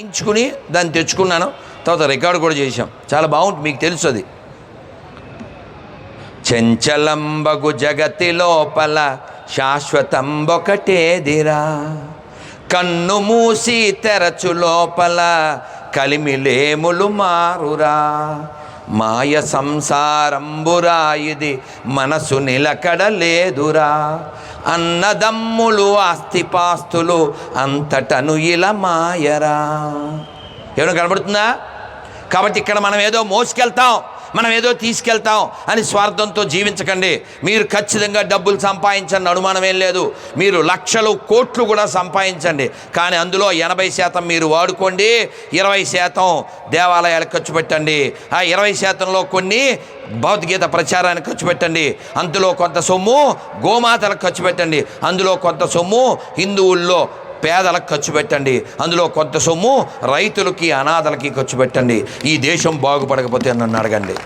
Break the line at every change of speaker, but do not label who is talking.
చేయించుకుని దాన్ని తెచ్చుకున్నాను. తర్వాత రికార్డు కూడా చేశాం. చాలా బాగుంటుంది. మీకు తెలుసు అది. చెంచలంబగు జగతి లోపల శాశ్వతంబొకటేదిరా. కన్ను మూసి తెరచు లోపల కలిమిలేములు మారురా. మాయ సంసారంబురాయిది మనసు నిలకడలేదురా. అన్నదమ్ములు ఆస్తిపాస్తులు అంతటను ఇలా మాయరా. ఏమైనా కనబడుతుందా? కాబట్టి ఇక్కడ మనం ఏదో మోసుకెళ్తాం. మనం ఏదో తీసుకెళ్తాం అని స్వార్థంతో జీవించకండి. మీరు ఖచ్చితంగా డబ్బులు సంపాదించండి అనుమానం ఏం లేదు. మీరు లక్షలు కోట్లు కూడా సంపాదించండి. కానీ అందులో ఎనభై శాతం మీరు వాడుకోండి. ఇరవై శాతం దేవాలయాలకు ఖర్చు పెట్టండి. ఆ ఇరవై శాతంలో కొన్ని భగవద్గీత ప్రచారానికి ఖర్చు పెట్టండి. అందులో కొంత సొమ్ము గోమాతలకు ఖర్చు పెట్టండి. అందులో కొంత సొమ్ము హిందువుల్లో పేదలకు ఖర్చు పెట్టండి. అందులో కొంత సొమ్ము రైతులకి అనాథలకి ఖర్చు పెట్టండి. ఈ దేశం బాగుపడకపోతే నన్ను అడగండి.